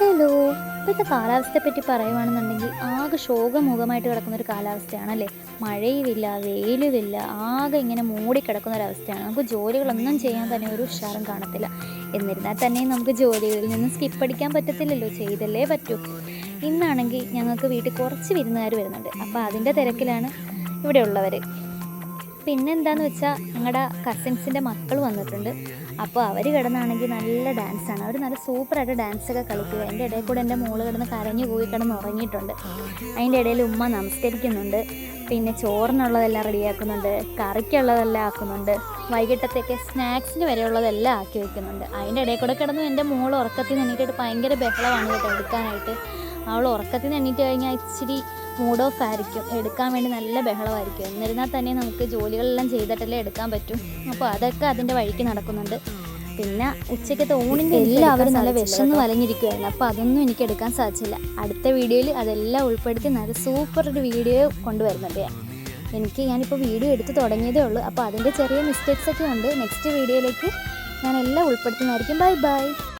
Hello ഇപ്പോഴത്തെ കാലാവസ്ഥയെ പറ്റി പറയുവാണെന്നുണ്ടെങ്കിൽ ആകെ ശോകമുഖമായിട്ട് കിടക്കുന്ന ഒരു കാലാവസ്ഥയാണ് അല്ലേ മഴയുമില്ല വെയിലുമില്ല ആകെ ഇങ്ങനെ മൂടി കിടക്കുന്ന ഒരവസ്ഥയാണ് നമുക്ക് ജോലികളൊന്നും ചെയ്യാൻ തന്നെ ഒരു ഉഷാറും കാണത്തില്ല. എന്നിരുന്നാൽ തന്നെയും നമുക്ക് ജോലികളിൽ നിന്ന് സ്കിപ്പ് അടിക്കാൻ പറ്റത്തില്ലല്ലോ ചെയ്തല്ലേ പറ്റൂ. ഇന്നാണെങ്കിൽ ഞങ്ങൾക്ക് വീട്ടിൽ കുറച്ച് വിരുന്നുകാർ വരുന്നുണ്ട്. അപ്പോൾ അതിന്റെ തിരക്കിലാണ് ഇവിടെ ഉള്ളവർ പിന്നെ എന്താന്ന് വെച്ചാൽ ഞങ്ങളുടെ കസിൻസിന്റെ മക്കൾ വന്നിട്ടുണ്ട്. അപ്പോൾ അവർ കിടന്നാണെങ്കിൽ നല്ല ഡാൻസാണ്. അവർ നല്ല സൂപ്പറായിട്ട് ഡാൻസൊക്കെ കളിക്കുക എന്റെ ഇടയിൽ കൂടെ എന്റെ മോൾ കിടന്ന് കരഞ്ഞു പോയി കിടന്ന് ഉറങ്ങിയിട്ടുണ്ട്. അതിന്റെ ഇടയിൽ ഉമ്മ നമസ്കരിക്കുന്നുണ്ട്. പിന്നെ ചോറിനുള്ളതെല്ലാം റെഡിയാക്കുന്നുണ്ട്. കറിക്കുള്ളതെല്ലാം ആക്കുന്നുണ്ട്. വൈകിട്ടത്തേക്ക് സ്നാക്സിന് വരെയുള്ളതെല്ലാം ആക്കി വെക്കുന്നുണ്ട്. അതിന്റെ ഇടയിൽ കൂടെ കിടന്ന് എന്റെ മോൾ ഉറക്കത്തിൽ നിന്ന് എണീറ്റിട്ട് ഭയങ്കര ബഹളമാണ് കേട്ടോ എടുക്കാനായിട്ട്. അവൾ ഉറക്കത്തിൽ നിന്ന് എണീറ്റ് കഴിഞ്ഞാൽ ഇച്ചിരി മൂഡ് ഓഫ് ആയിരിക്കും. എടുക്കാൻ വേണ്ടി നല്ല ബഹളമായിരിക്കും. എന്നിരുന്നാൽ തന്നെ നമുക്ക് ജോലികളെല്ലാം ചെയ്തിട്ടല്ലേ എടുക്കാൻ പറ്റും. അപ്പോൾ അതൊക്കെ അതിന്റെ വഴിക്ക് നടക്കുന്നുണ്ട്. പിന്നെ ഉച്ചയ്ക്കത്തെ ഊണിന്റെ എല്ലാവരും നല്ല വിശന്ന് വലഞ്ഞിരിക്കുമായിരുന്നു അപ്പോൾ അതൊന്നും എനിക്ക് എടുക്കാൻ സാധിച്ചില്ല. അടുത്ത വീഡിയോയിൽ അതെല്ലാം ഉൾപ്പെടുത്തി നല്ല സൂപ്പർ ഒരു വീഡിയോ കൊണ്ടുവരുന്നുണ്ട് ഞാൻ. എനിക്ക് ഞാനിപ്പോൾ വീഡിയോ എടുത്ത് തുടങ്ങിയതേ ഉള്ളൂ. അപ്പോൾ അതിന്റെ ചെറിയ മിസ്റ്റേക്സ് ഒക്കെ ഉണ്ട്. നെക്സ്റ്റ് വീഡിയോയിലേക്ക് ഞാൻ എല്ലാം ഉൾപ്പെടുത്തുന്നതായിരിക്കും. Bye bye